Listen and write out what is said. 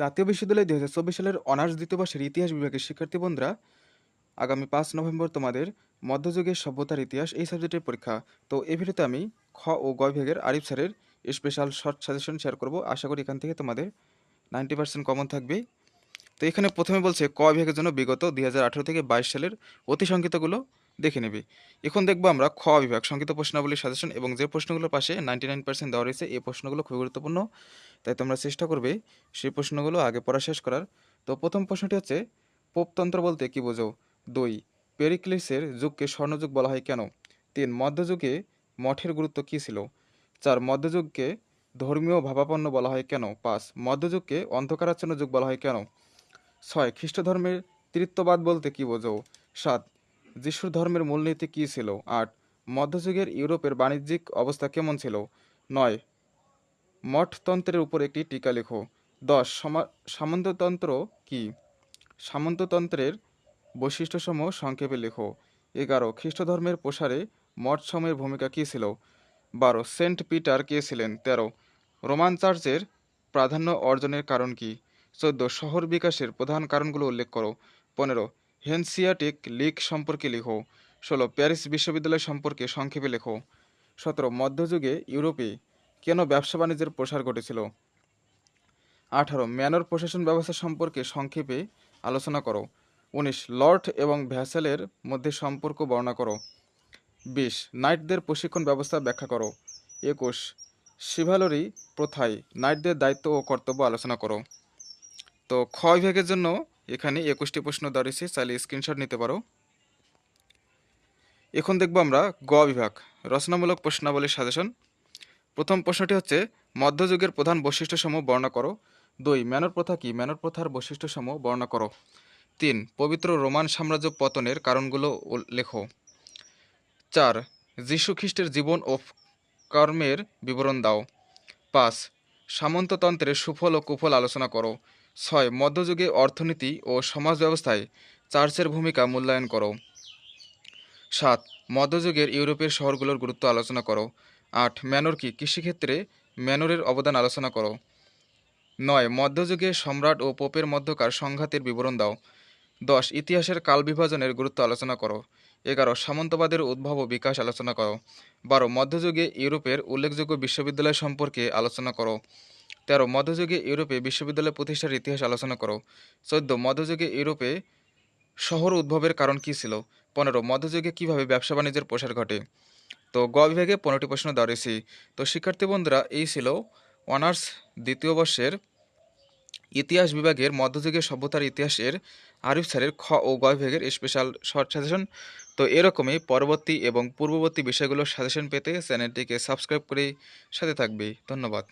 জাতীয় বিশ্ববিদ্যালয় দুই হাজার চব্বিশ সালের অনার্স দ্বিতীয় বর্ষের ইতিহাস বিভাগের শিক্ষার্থী বন্ধুরা, আগামী পাঁচ নভেম্বর তোমাদের মধ্যযুগের সভ্যতার ইতিহাস এই সাবজেক্টের পরীক্ষা। তো এই ভিডিওতে আমি খ ও গ বিভাগের আরিফ স্যারের স্পেশাল শর্ট সাজেশন শেয়ার করব। আশা করি এখান থেকে তোমাদের নাইনটি পার্সেন্ট কমন থাকবে। তো এখানে প্রথমে বলছে ক বিভাগের জন্য বিগত দুই হাজার আঠারো থেকে বাইশ সালের অতি সংক্ষিপ্তগুলো। দেখে নেবে। এখন দেখব আমরা খ বিভাগ, সংক্ষিপ্ত প্রশ্নাবলীর সাজেশন এবং যে প্রশ্নগুলোর পাশে নাইনটি নাইন পার্সেন্ট দেওয়া রয়েছে, এই প্রশ্নগুলো খুবই গুরুত্বপূর্ণ। তাই তোমরা চেষ্টা করবে সেই প্রশ্নগুলো আগে পড়া শেষ করার। তো প্রথম প্রশ্নটি হচ্ছে, পোপতন্ত্র বলতে কি বোঝো? দুই, পেরিক্লিসের যুগকে স্বর্ণযুগ বলা হয় কেন? তিন, মধ্যযুগে মঠের গুরুত্ব কী ছিল? চার, মধ্যযুগকে ধর্মীয় ভাবাপন্ন বলা হয় কেন? পাঁচ, মধ্যযুগকে অন্ধকারাচ্ছন্ন যুগ বলা হয় কেন? ছয় খ্রিস্ট ধর্মের তৃত্ববাদ বলতে কি বোঝো? সাত যিশুর ধর্মের মূলনীতি কী ছিল? আট, মধ্যযুগের ইউরোপের বাণিজ্যিক অবস্থা কেমন ছিল? নয়, মঠতন্ত্রের উপর একটি টিকা লেখো। দশ, সমা- সামন্ততন্ত্র কি? সামন্ততন্ত্রের বৈশিষ্ট্যসমূহ সংক্ষেপে লেখো। এগারো খ্রিস্ট ধর্মের প্রসারে মঠ সময়ের ভূমিকা কী ছিল? বারো, সেন্ট পিটার কে ছিলেন? তেরো, রোমান চার্চের প্রাধান্য অর্জনের কারণ কি? চোদ্দ, শহর বিকাশের প্রধান কারণগুলো উল্লেখ করো। পনেরো হেনসিয়াটিক লিগ সম্পর্কে লেখো। ষোলো, প্যারিস বিশ্ববিদ্যালয় সম্পর্কে সংক্ষেপে লেখো। সতেরো, মধ্যযুগে ইউরোপে কেন ব্যবসা বাণিজ্যের প্রসার ঘটেছিল? আঠারো, ম্যানর প্রশাসন ব্যবস্থা সম্পর্কে সংক্ষেপে আলোচনা করো। উনিশ, লর্ড এবং ভ্যাসেলের মধ্যে সম্পর্ক বর্ণনা করো। বিশ, নাইটদের প্রশিক্ষণ ব্যবস্থা ব্যাখ্যা করো। একুশ, শিভালরি প্রথায় নাইটদের দায়িত্ব ও কর্তব্য আলোচনা করো। তো বিভাগের জন্য এখানে একুশটি প্রশ্ন দাঁড়িয়েছে, চাইলে স্ক্রিনশট নিতে পারো। এখন দেখব আমরা গ বিভাগ, রচনামূলক প্রশ্নাবলীর সাজেশন প্রথম প্রশ্নটি হচ্ছে, মধ্যযুগের প্রধান বৈশিষ্ট্যসমূহ বর্ণনা করো। দুই, ম্যানর প্রথা কি? ম্যানর প্রথার বৈশিষ্ট্যসমূহ বর্ণনা করো। তিন, পবিত্র রোমান সাম্রাজ্য পতনের কারণগুলো লেখো। চার, যীশু খ্রিস্টের জীবন ও কর্মের বিবরণ দাও। পাঁচ, সামন্ততন্ত্রের সুফল ও কুফল আলোচনা করো। ছয়, মধ্যযুগে অর্থনীতি ও সমাজ ব্যবস্থায় চার্চের ভূমিকা মূল্যায়ন করো। সাত, মধ্যযুগের ইউরোপের শহরগুলোর গুরুত্ব আলোচনা করো। আট, ম্যানর কি কৃষিক্ষেত্রে ম্যানরের অবদান আলোচনা করো। নয়, মধ্যযুগে সম্রাট ও পোপের মধ্যকার সংঘাতের বিবরণ দাও। দশ, ইতিহাসের কাল বিভাজনের গুরুত্ব আলোচনা করো। এগারো, সামন্তবাদের উদ্ভব ও বিকাশ আলোচনা করো। বারো, মধ্যযুগে ইউরোপের উল্লেখযোগ্য বিশ্ববিদ্যালয় সম্পর্কে আলোচনা করো। তেরো মধ্যযুগে ইউরোপে বিশ্ববিদ্যালয় প্রতিষ্ঠার ইতিহাস আলোচনা করো। চোদ্দ মধ্যযুগে ইউরোপে শহর উদ্ভবের কারণ কী ছিল? পনেরো, মধ্যযুগে কীভাবে ব্যবসা বাণিজ্যের প্রসার ঘটে? তো গ বিভাগে পনেরোটি প্রশ্ন দেওয়া রয়েছে তো শিক্ষার্থী বন্ধুরা, এই ছিল অনার্স দ্বিতীয় বর্ষের ইতিহাস বিভাগের মধ্যযুগের সভ্যতার ইতিহাসের আরিফ স্যারের খ ও গ বিভাগের স্পেশাল শর্ট সাজেশন তো এরকমই পরবর্তী এবং পূর্ববর্তী বিষয়গুলোর সাজেশন পেতে চ্যানেলটিকে সাবস্ক্রাইব করে সাথে থাকবে। ধন্যবাদ।